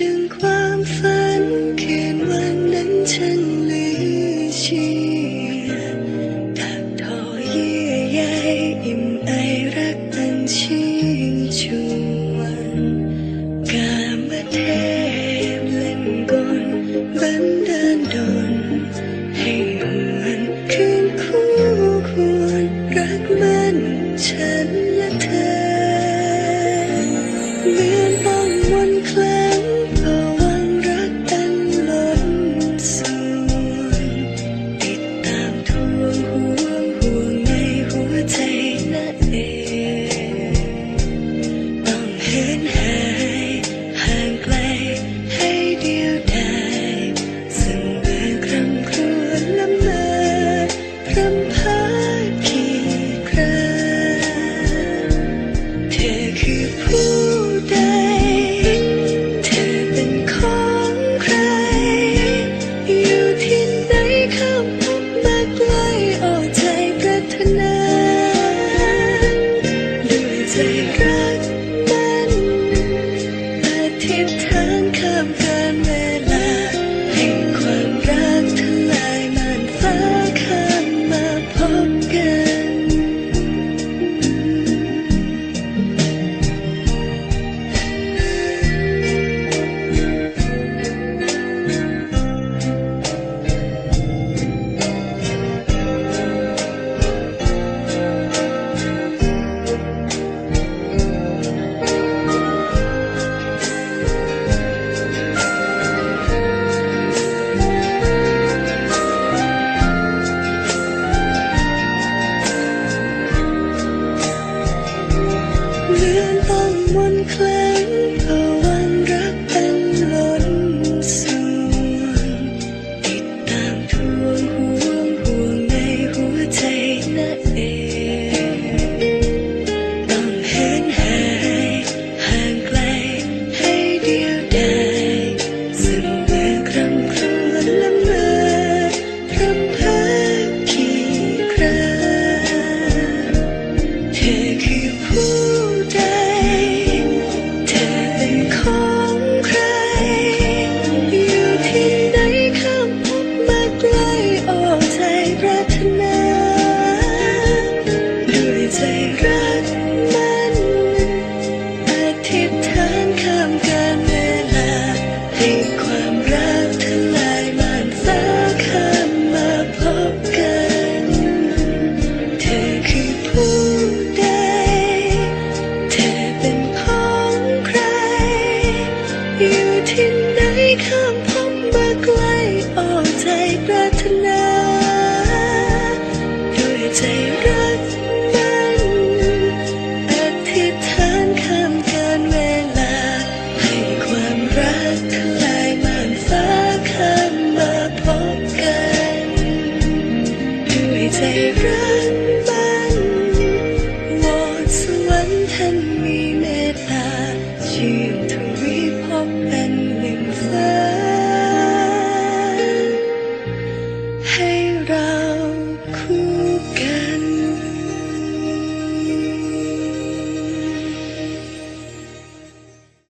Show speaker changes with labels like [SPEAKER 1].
[SPEAKER 1] ดึงความฝันคืนวันนั้นฉันลือชี ยืนหายห่างไกลให้เดียวดายสมเบื่ครำครวญละเมอ 谁人？